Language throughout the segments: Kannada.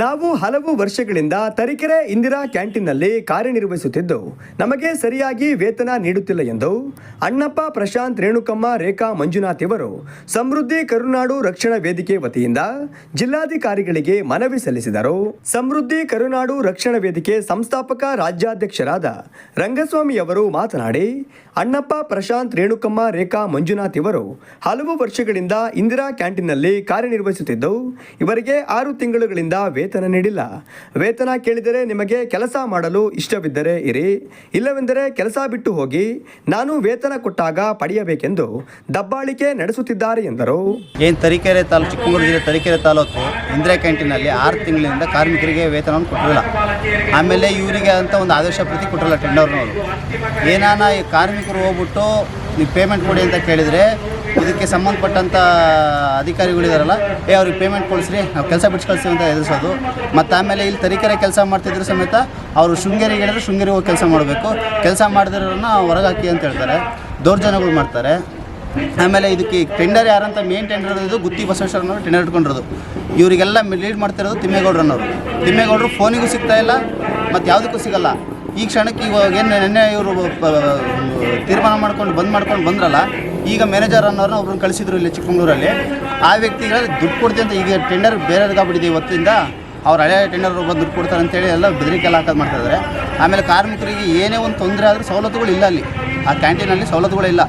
ನಾವು ಹಲವು ವರ್ಷಗಳಿಂದ ತರೀಕೆರೆ ಇಂದಿರಾ ಕ್ಯಾಂಟೀನ್ನಲ್ಲಿ ಕಾರ್ಯನಿರ್ವಹಿಸುತ್ತಿದ್ದು, ನಮಗೆ ಸರಿಯಾಗಿ ವೇತನ ನೀಡುತ್ತಿಲ್ಲ ಎಂದು ಅಣ್ಣಪ್ಪ ಪ್ರಶಾಂತ್ ರೇಣುಕಮ್ಮ ರೇಖಾ ಮಂಜುನಾಥ್ ಇವರು ಸಮೃದ್ಧಿ ಕರುನಾಡು ರಕ್ಷಣಾ ವೇದಿಕೆ ವತಿಯಿಂದ ಜಿಲ್ಲಾಧಿಕಾರಿಗಳಿಗೆ ಮನವಿ ಸಲ್ಲಿಸಿದರು. ಸಮೃದ್ಧಿ ಕರುನಾಡು ರಕ್ಷಣಾ ವೇದಿಕೆ ಸಂಸ್ಥಾಪಕ ರಾಜ್ಯಾಧ್ಯಕ್ಷರಾದ ರಂಗಸ್ವಾಮಿ ಅವರು ಮಾತನಾಡಿ, ಅಣ್ಣಪ್ಪ ಪ್ರಶಾಂತ್ ರೇಣುಕಮ್ಮ ರೇಖಾ ಮಂಜುನಾಥ್ ಇವರು ಹಲವು ವರ್ಷಗಳಿಂದ ಇಂದಿರಾ ಕ್ಯಾಂಟೀನ್ನಲ್ಲಿ ಕಾರ್ಯನಿರ್ವಹಿಸುತ್ತಿದ್ದು, ಇವರಿಗೆ ಆರು ತಿಂಗಳುಗಳಿಂದ ನೀಡಿಲ್ಲ. ವೇತನ ಕೇಳಿದರೆ ನಿಮಗೆ ಕೆಲಸ ಮಾಡಲು ಇಷ್ಟವಿದ್ದರೆ ಇರಿ. ಇಲ್ಲವೆಂದರೆ ಕೆಲಸ ಬಿಟ್ಟು ಹೋಗಿ ನಾನು ವೇತನ ಕೊಟ್ಟಾಗ ಪಡೆಯಬೇಕೆಂದು ದಬ್ಬಾಳಿಕೆ ನಡೆಸುತ್ತಿದ್ದಾರೆ ಎಂದರು. ಏನು ತರೀಕೆರೆ ತಾಲೂಕು, ಚಿಕ್ಕಮಗಳೂರು ಜಿಲ್ಲೆ ತರೀಕೆರೆ ತಾಲೂಕು ಇಂದಿರಾ ಕ್ಯಾಂಟೀನಲ್ಲಿ ಆರು ತಿಂಗಳಿಂದ ಕಾರ್ಮಿಕರಿಗೆ ವೇತನವನ್ನು ಕೊಟ್ಟಿಲ್ಲ ಆಮೇಲೆ ಇವರಿಗೆ ಅಂತ ಒಂದು ಆದೇಶ ಪ್ರತಿ ಕೊಟ್ಟಿರಲ್ಲ ಟೆಂಡರ್ನವರು. ಏನಾನ ಈ ಕಾರ್ಮಿಕರು ಹೋಗ್ಬಿಟ್ಟು ನೀವು ಪೇಮೆಂಟ್ ಕೊಡಿ ಅಂತ ಕೇಳಿದರೆ ಇದಕ್ಕೆ ಸಂಬಂಧಪಟ್ಟಂಥ ಅಧಿಕಾರಿಗಳಿದಾರಲ್ಲ, ಏ, ಅವ್ರಿಗೆ ಪೇಮೆಂಟ್ ಕೊಡಿಸ್ರಿ, ನಾವು ಕೆಲಸ ಬಿಟ್ಟು ಕಳಿಸ್ತೀವಿ ಅಂತ ಎದುರಿಸೋದು. ಮತ್ತು ಆಮೇಲೆ ಇಲ್ಲಿ ತರೀಕೆರೆ ಕೆಲಸ ಮಾಡ್ತಿದ್ರು ಸಮೇತ ಅವರು ಶೃಂಗೇರಿಗೆ ಹೇಳಿದ್ರೆ ಶೃಂಗೇರಿಗೆ ಹೋಗಿ ಕೆಲಸ ಮಾಡಬೇಕು. ಕೆಲಸ ಮಾಡಿದ್ರನ್ನ ಹೊರಗೆ ಹಾಕಿ ಅಂತ ಹೇಳ್ತಾರೆ. ದೌರ್ಜನ್ಯಗಳು ಮಾಡ್ತಾರೆ. ಆಮೇಲೆ ಇದಕ್ಕೆ ಟೆಂಡರ್ ಯಾರಂತ ಮೇನ್ ಟೆಂಡರ್ ಇದು ಗುತ್ತಿ ಬಸವೇಶ್ವರನವರು ಟೆಂಡರ್ ಇಟ್ಕೊಂಡಿರೋದು. ಇವರಿಗೆಲ್ಲ ಲೀಡ್ ಮಾಡ್ತಿರೋದು ತಿಮ್ಮೇಗೌಡರನ್ನವರು ತಿಮ್ಮೇಗೌಡರು ಫೋನಿಗೂ ಸಿಗ್ತಾ ಇಲ್ಲ, ಮತ್ತು ಯಾವುದಕ್ಕೂ ಸಿಗಲ್ಲ. ಈ ಕ್ಷಣಕ್ಕೆ ಇವಾಗ ಏನು ನಿನ್ನೆ ಇವರು ತೀರ್ಮಾನ ಮಾಡ್ಕೊಂಡು ಬಂದ್ ಮಾಡ್ಕೊಂಡು ಬಂದ್ರಲ್ಲ, ಈಗ ಮ್ಯಾನೇಜರ್ ಅನ್ನೋರನ್ನ ಒಬ್ರನ್ನ ಕಳಿಸಿದ್ರು ಇಲ್ಲಿ ಚಿಕ್ಕಮಗಳೂರಲ್ಲಿ. ಆ ವ್ಯಕ್ತಿಗಳು ದುಡ್ಡು ಕೊಡ್ತೀವಿ ಅಂತ ಈಗ ಟೆಂಡರ್ ಬೇರೆಯವ್ರಿಗಾಗ್ಬಿಟ್ಟಿದೆ ಇವತ್ತಿಂದ, ಅವ್ರು ಹಳೆ ಟೆಂಡರ್ ಬಂದು ದುಡ್ಡು ಕೊಡ್ತಾರೆ ಅಂತೇಳಿ ಎಲ್ಲ ಬೆದರಿಕೆ ಎಲ್ಲ ಹಾಕೋದು ಮಾಡ್ತಾಯಿದ್ದಾರೆ ಆಮೇಲೆ ಕಾರ್ಮಿಕರಿಗೆ ಏನೇ ಒಂದು ತೊಂದರೆ ಆದರೂ ಸವಲತ್ತುಗಳು ಇಲ್ಲ ಅಲ್ಲಿ. ಆ ಕ್ಯಾಂಟೀನಲ್ಲಿ ಸವಲತ್ತುಗಳಿಲ್ಲ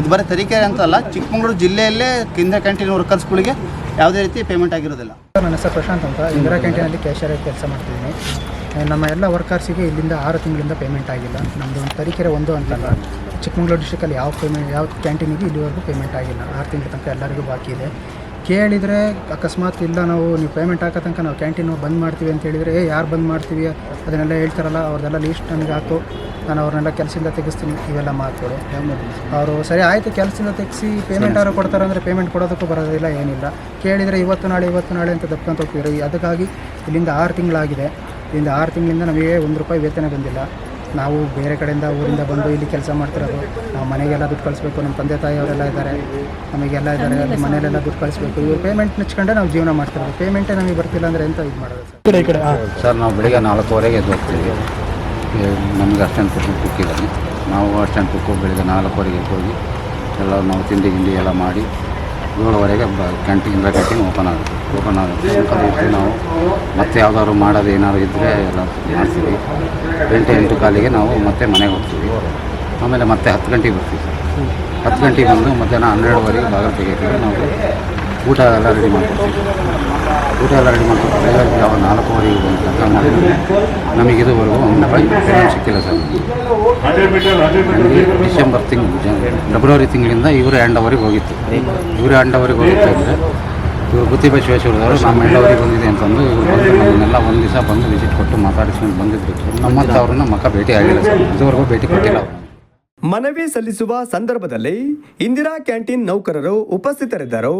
ಇದು ಬರೀ ತರೀಕೆರೆ ಅಂತಲ್ಲ, ಚಿಕ್ಕಮಗಳೂರು ಜಿಲ್ಲೆಯಲ್ಲೇ ಕೇಂದ್ರ ಕ್ಯಾಂಟೀನ್ ವರ್ಕರ್ಸ್ಗಳಿಗೆ ಯಾವುದೇ ರೀತಿ ಪೇಮೆಂಟ್ ಆಗಿರೋದಿಲ್ಲ. ನನ್ನ ಹೆಸರು ಪ್ರಶಾಂತ್ ಅಂತ. ಇಂದಿರಾ ಕ್ಯಾಂಟೀನಲ್ಲಿ ಕ್ಯಾಶಿಯರ್ ಆಗಿ ಕೆಲಸ ಮಾಡ್ತಿದ್ದೀನಿ. ನಮ್ಮ ಎಲ್ಲ ವರ್ಕರ್ಸಿಗೆ ಇಲ್ಲಿಂದ ಆರು ತಿಂಗಳಿಂದ ಪೇಮೆಂಟ್ ಆಗಿಲ್ಲ. ನಮ್ಮದು ಒಂದು ತರೀಕೆರೆ ಒಂದು ಅಂತಲ್ಲ. ಚಿಕ್ಕಮಗಳೂರು ಡಿಸ್ಟಿಕಲ್ಲಿ ಯಾವ ಪೇಮೆಂಟ್ ಯಾವ ಕ್ಯಾಂಟೀನಿಗೆ ಇಲ್ಲಿವರೆಗೂ ಪೇಮೆಂಟ್ ಆಗಿಲ್ಲ. ಆರು ತಿಂಗಳ ತನಕ ಎಲ್ಲರಿಗೂ ಬಾಕಿ ಇದೆ. ಕೇಳಿದರೆ ಅಕಸ್ಮಾತ್ ಇಲ್ಲ ನಾವು ನೀವು ಪೇಮೆಂಟ್ ಹಾಕೋ ತನಕ ನಾವು ಕ್ಯಾಂಟೀನು ಬಂದ್ ಮಾಡ್ತೀವಿ ಅಂತ ಹೇಳಿದರೆ ಏ ಯಾರು ಬಂದ್ ಮಾಡ್ತೀವಿ? ಅದನ್ನೆಲ್ಲ ಹೇಳ್ತಾರಲ್ಲ ಅವ್ರದ್ದೆಲ್ಲ ಲೀಸ್ಟ್ ನನಗೆ ಹಾಕು. ನಾನು ಅವ್ರನ್ನೆಲ್ಲ ಕೆಲಸದಿಂದ ತೆಗಿಸ್ತೀನಿ. ಇವೆಲ್ಲ ಮಾತುಗಳು ಅವರು ಸರಿ ಆಯಿತು ಕೆಲಸದಿಂದ ತೆಗೆಸಿ ಪೇಮೆಂಟ್ ಯಾರು ಕೊಡ್ತಾರೆ ಅಂದರೆ ಪೇಮೆಂಟ್ ಕೊಡೋದಕ್ಕೂ ಬರೋದಿಲ್ಲ ಏನಿಲ್ಲ. ಕೇಳಿದರೆ ಇವತ್ತು ನಾಳೆ ಇವತ್ತು ನಾಳೆ ಅಂತ ದಬ್ಕೊಂತ ಹೋಗ್ತೀರಿ ಅದಕ್ಕಾಗಿ ಇಲ್ಲಿಂದ ಆರು ತಿಂಗಳಾಗಿದೆ. ಇಲ್ಲಿಂದ ಆರು ತಿಂಗಳಿಂದ ನಮಗೆ ಒಂದು ರೂಪಾಯಿ ವೇತನ ಬಂದಿಲ್ಲ. ನಾವು ಬೇರೆ ಕಡೆಯಿಂದ ಊರಿಂದ ಬಂದು ಇಲ್ಲಿ ಕೆಲಸ ಮಾಡ್ತಿರೋದು ನಾವು ಮನೆಗೆಲ್ಲ ದುಡ್ಡು ಕಳಿಸ್ಬೇಕು ನಮ್ಮ ತಂದೆ ತಾಯಿ ಅವರೆಲ್ಲ ಇದ್ದಾರೆ ನಮಗೆಲ್ಲ ಇದ್ದಾರೆ ಅಲ್ಲಿ ಮನೆಯಲ್ಲೆಲ್ಲ ದುಡ್ಡು ಕಳಿಸ್ಬೇಕು. ಇವ್ರು ಪೇಮೆಂಟ್ ನೆಚ್ಕೊಂಡೆ ನಾವು ಜೀವನ ಮಾಡ್ತಿರೋದು. ಪೇಮೆಂಟೇ ನಮಗೆ ಬರ್ತಿಲ್ಲ ಅಂದರೆ ಎಂತ ಇದು ಮಾಡೋದು ಸರ್? ಸರ್ ನಾವು ಬೆಳಿಗ್ಗೆ ನಾಲ್ಕೂವರೆಗೆ ಎದ್ದು ಹೋಗ್ತೀವಿ ಈ ನಮಗೆ ಅಷ್ಟೊಂದು ಖುಷಿ ಕುಕ್ಕಿದ್ದಾನೆ ನಾವು ಅಷ್ಟೊಂದು ಕುಕ್ಕು ಬೆಳಿಗ್ಗೆ ನಾಲ್ಕೂವರೆಗೆ ಹೋಗಿ ಎಲ್ಲ ನಾವು ತಿಂಡಿ ಗಿಂಡಿ ಎಲ್ಲ ಮಾಡಿ ಏಳುವರೆಗೆ ಬ ಕ್ಯಾಂಟೀನ್ ಕ್ಯಾಂಟೀನ್ ಓಪನ್ ಆಗುತ್ತೆ. ಆಗುತ್ತೆ ಕಲಿಯುತ್ತೆ ನಾವು. ಮತ್ತೆ ಯಾವ್ದಾದ್ರು ಮಾಡೋದು ಏನಾದ್ರು ಇದ್ದರೆ ಎಲ್ಲ ಮಾಡ್ತೀವಿ. ಎಂಟು ಎಂಟು ಕಾಲಿಗೆ ನಾವು ಮತ್ತೆ ಮನೆಗೆ ಹೋಗ್ತೀವಿ. ಆಮೇಲೆ ಮತ್ತೆ ಹತ್ತು ಗಂಟೆಗೆ ಬರ್ತೀವಿ ಹತ್ತು ಗಂಟೆಗೆ ಬಂದು ಮಧ್ಯಾಹ್ನ ಹನ್ನೆರಡುವರೆಗೆ ಬಾಗಿಲು ತೆಗಿತೀವಿ ನಾವು ಊಟ ಎಲ್ಲ ರೆಡಿ ಮಾಡ್ಕೊಡ್ತೀವಿ. ಊಟ ಎಲ್ಲ ರೆಡಿ ಮಾಡ್ಕೊಡ್ತೀವಿ ಯಾವ ನಾಲ್ಕೂವರೆಗೆ ಬಂದು ಕೆಲಸ ಮಾಡಿದ್ರೆ ನಮಗೆ ಇದುವರೆಗೂ ಒಂದು ರೂಪಾಯಿ ಸಿಕ್ಕಿಲ್ಲ ಸರ್. ಡಿಸೆಂಬರ್ ತಿಂಗಳು ಫೆಬ್ರವರಿ ತಿಂಗಳಿಂದ ಇವರು ಹ್ಯಾಂಡ್ ಅವರಿಗೆ ಹೋಗಿತ್ತು. ಇವರು ಹ್ಯಾಂಡ್ ಅವರಿಗೆ ಹೋಗಿತ್ತು ಅಂದರೆ ಇವರು ಗುತ್ತಿ ಬಸವೇಶ್ವರದವರು ನಮ್ಮ ಹ್ಯಾಂಡ್ ಬಂದಿದೆ ಅಂತಂದು ಇವರು ಬಂದು ನಮ್ಮನ್ನೆಲ್ಲ ಒಂದು ದಿವಸ ಬಂದು ವಿಸಿಟ್ ಕೊಟ್ಟು ಮಾತಾಡಿಸ್ಕೊಂಡು ಬಂದಿದ್ರು. ನಮ್ಮಂತ ಅವ್ರನ್ನ ಮಕ್ಕ ಭೇಟಿ ಆಗಿಲ್ಲ ಸರ್. ಇದುವರೆಗೂ ಭೇಟಿ ಕೊಟ್ಟಿಲ್ಲ ಮನವಿ ಸಲ್ಲಿಸುವ ಸಂದರ್ಭದಲ್ಲಿ ಇಂದಿರಾ ಕ್ಯಾಂಟೀನ್ ನೌಕರರು ಉಪಸ್ಥಿತರಿದ್ದರು.